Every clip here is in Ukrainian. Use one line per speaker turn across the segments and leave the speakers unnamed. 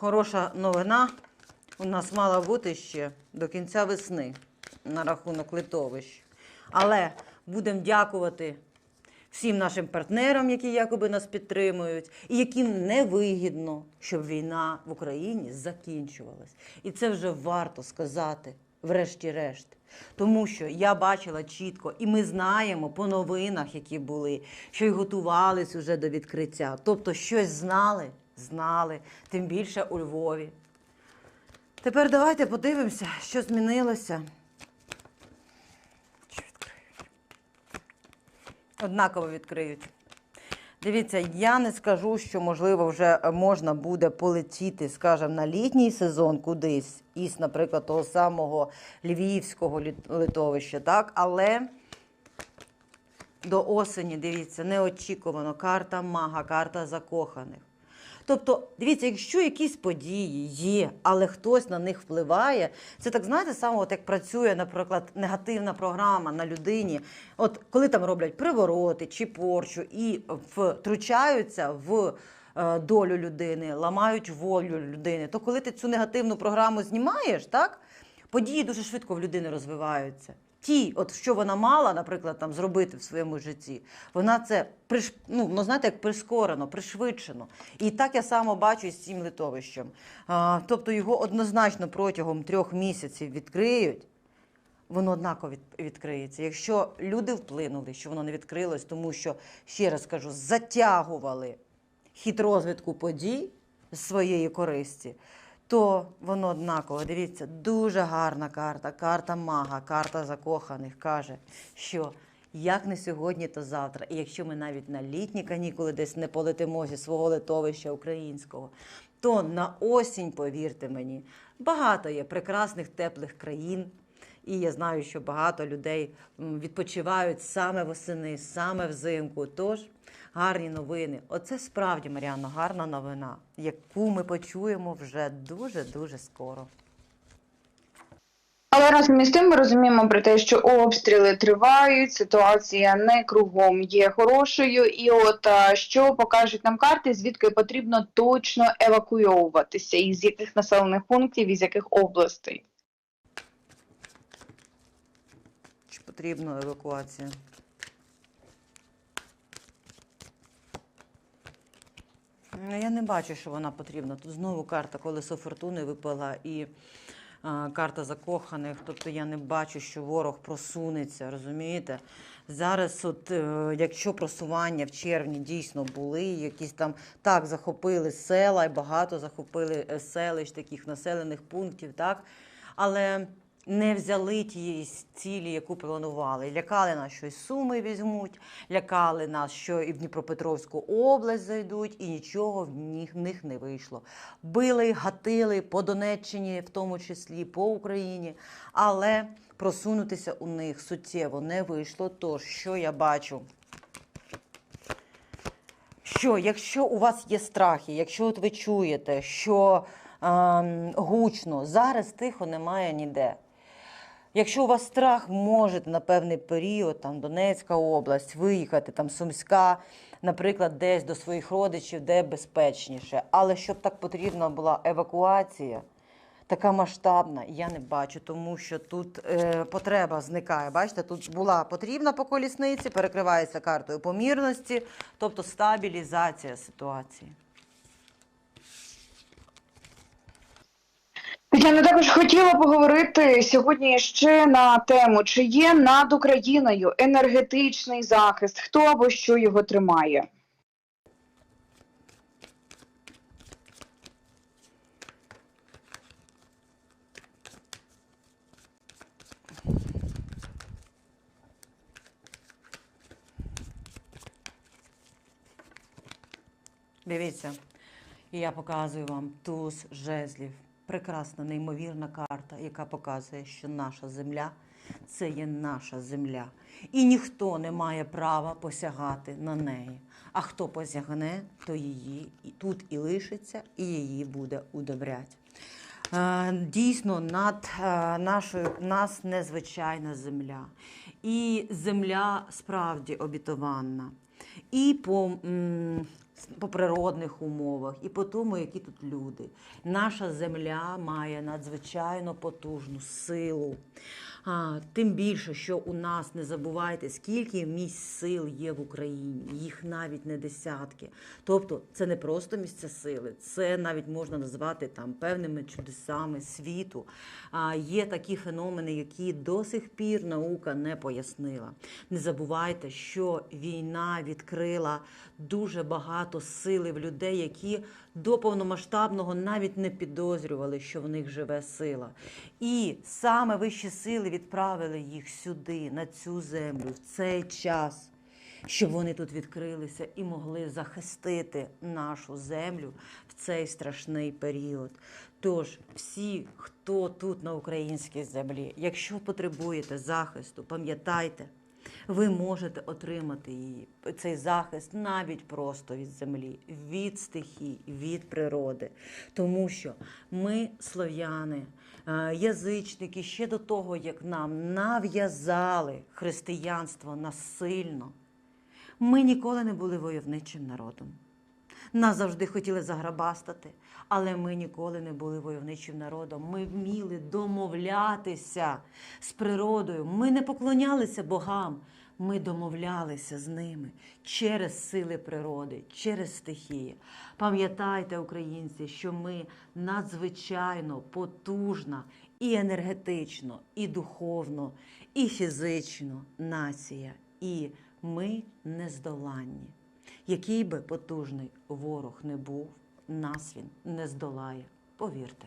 хороша новина у нас мала бути ще до кінця весни на рахунок литовищ. Але будемо дякувати всім нашим партнерам, які якоби нас підтримують, і яким не вигідно, щоб війна в Україні закінчувалась. І це вже варто сказати, врешті-решт. Тому що я бачила чітко, і ми знаємо по новинах, які були, що й готувались уже до відкриття. Тобто щось знали, знали, тим більше у Львові. Тепер давайте подивимося, що змінилося. Чи відкриють? Однаково відкриють. Дивіться, я не скажу, що можливо вже можна буде полетіти, скажімо, на літній сезон кудись, із, наприклад, того самого львівського литовища, так? Але до осені, дивіться, неочікувано карта мага, карта закоханих. Тобто, дивіться, якщо якісь події є, але хтось на них впливає, це так знаєте, саме от як працює, наприклад, негативна програма на людині. От коли там роблять привороти чи порчу і втручаються в е, долю людини, ламають волю людини, то коли ти цю негативну програму знімаєш, так події дуже швидко в людини розвиваються. Ті, от що вона мала, наприклад, там зробити в своєму житті, вона це приш... ну, ну, знаєте, як прискорено, пришвидшено. І так я само бачу з цим литовищем. А, тобто його однозначно протягом трьох місяців відкриють. Воно однаково від, відкриється. Якщо люди вплинули, що воно не відкрилось, тому що, ще раз кажу, затягували хід розвитку подій з своєї користі, то воно однаково. Дивіться, дуже гарна карта, карта мага, карта закоханих каже, що як не сьогодні, то завтра. І якщо ми навіть на літні канікули десь не полетимо зі свого литовища українського, то на осінь, повірте мені, багато є прекрасних теплих країн. І я знаю, що багато людей відпочивають саме восени, саме взимку. Тож гарні новини. Оце справді Маріано, гарна новина, яку ми почуємо вже дуже дуже скоро.
Але разом із тим ми розуміємо про те, що обстріли тривають, ситуація не кругом є хорошою, і от що покажуть нам карти, звідки потрібно точно евакуйовуватися, із яких населених пунктів, із яких областей.
Чи потрібна евакуація? Я не бачу, що вона потрібна. Тут знову карта колесо фортуни випала і а, карта закоханих. Тобто я не бачу, що ворог просунеться, розумієте? Зараз, от, е, якщо просування в червні дійсно були, якісь там так захопили села, і багато захопили е, селищ, таких населених пунктів, так? Але не взяли тієї цілі, яку планували. Лякали нас, що і Суми візьмуть, лякали нас, що і в Дніпропетровську область зайдуть, і нічого в них, не вийшло. Били, гатили по Донеччині, в тому числі по Україні, але просунутися у них суттєво не вийшло. Тож, що я бачу? що якщо у вас є страхи, якщо от ви чуєте, що ем, гучно, зараз тихо немає ніде. Якщо у вас страх, можете на певний період, там Донецька область, виїхати, там Сумська, наприклад, десь до своїх родичів, де безпечніше. Але щоб так потрібна була евакуація, така масштабна, я не бачу, тому що тут е, потреба зникає. Бачите, тут була потрібна по колісниці, перекривається картою помірності, тобто стабілізація ситуації.
Тетяна також хотіла поговорити сьогодні ще на тему, чи є над Україною енергетичний захист, хто або що його тримає.
Дивіться, я показую вам туз жезлів. Прекрасна, неймовірна карта, яка показує, що наша земля це є наша земля. І ніхто не має права посягати на неї. А хто посягне, то її і тут і лишиться, і її буде удобрять. Е, Дійсно, над е, нашою нас незвичайна земля. І земля справді обітованна. І по, по природних умовах і по тому, які тут люди. Наша земля має надзвичайно потужну силу. Тим більше, що у нас не забувайте, скільки місць сил є в Україні, їх навіть не десятки. Тобто, це не просто місця сили, це навіть можна назвати там певними чудесами світу. А, є такі феномени, які до сих пір наука не пояснила. Не забувайте, що війна відкрила дуже багато сили в людей, які до повномасштабного навіть не підозрювали, що в них живе сила. І саме вищі сили відправили їх сюди, на цю землю, в цей час, щоб вони тут відкрилися і могли захистити нашу землю в цей страшний період. Тож, всі, хто тут на українській землі, якщо потребуєте захисту, пам'ятайте. Ви можете отримати її, цей захист навіть просто від землі, від стихій, від природи. Тому що ми, слов'яни, е, язичники, ще до того, як нам нав'язали християнство насильно, ми ніколи не були войовничим народом. Нас завжди хотіли заграбастати, але ми ніколи не були войовничим народом. Ми вміли домовлятися з природою. Ми не поклонялися богам. Ми домовлялися з ними через сили природи, через стихії. Пам'ятайте, українці, що ми надзвичайно потужна і енергетично, і духовно, і фізично нація. І ми нездоланні. Який би потужний ворог не був, нас він не здолає. Повірте.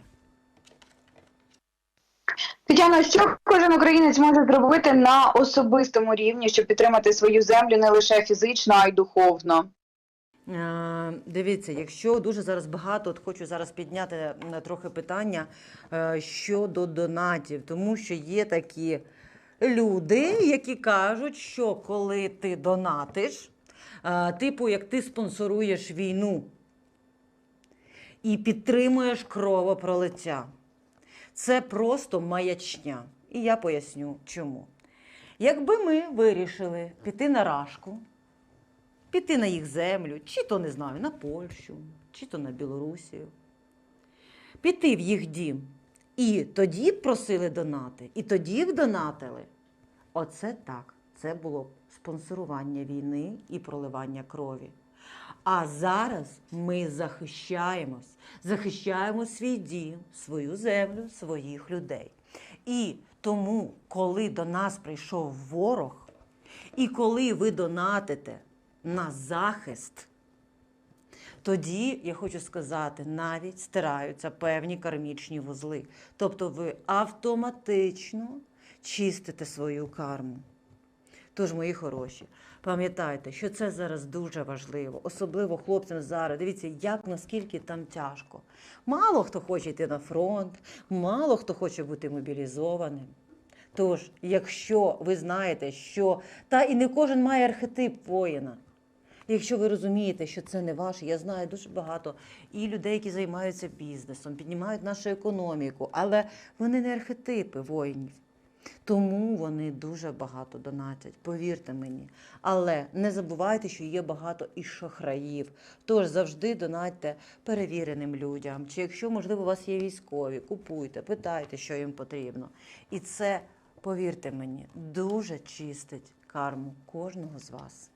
Тетяна, що кожен українець може зробити на особистому рівні, щоб підтримати свою землю не лише фізично, а й духовно?
Е, Дивіться, якщо дуже зараз багато, от хочу зараз підняти е, трохи питання е, щодо донатів, тому що є такі люди, які кажуть, що коли ти донатиш, типу як ти спонсоруєш війну і підтримуєш кровопролиття. Це просто маячня. І я поясню чому. Якби ми вирішили піти на рашку, піти на їх землю, чи то не знаю, на Польщу, чи то на Білорусію, піти в їх дім. І тоді просили донати, і тоді б донатили. Оце так. Це було б спонсорування війни і проливання крові. А зараз ми захищаємось, захищаємо свій дім, свою землю, своїх людей. І тому, коли до нас прийшов ворог, і коли ви донатите на захист, тоді, я хочу сказати, навіть стираються певні кармічні вузли. Тобто ви автоматично чистите свою карму. Тож, мої хороші, пам'ятайте, що це зараз дуже важливо, особливо хлопцям зараз. Дивіться, як наскільки там тяжко. Мало хто хоче йти на фронт, мало хто хоче бути мобілізованим. Тож, якщо ви знаєте, що та і не кожен має архетип воїна. Якщо ви розумієте, що це не ваше, я знаю дуже багато і людей, які займаються бізнесом, піднімають нашу економіку, але вони не архетипи воїнів. Тому вони дуже багато донатять, повірте мені. Але не забувайте, що є багато і шахраїв. Тож завжди донатьте перевіреним людям. Чи якщо, можливо, у вас є військові, купуйте, питайте, що їм потрібно. І це, повірте мені, дуже чистить карму кожного з вас.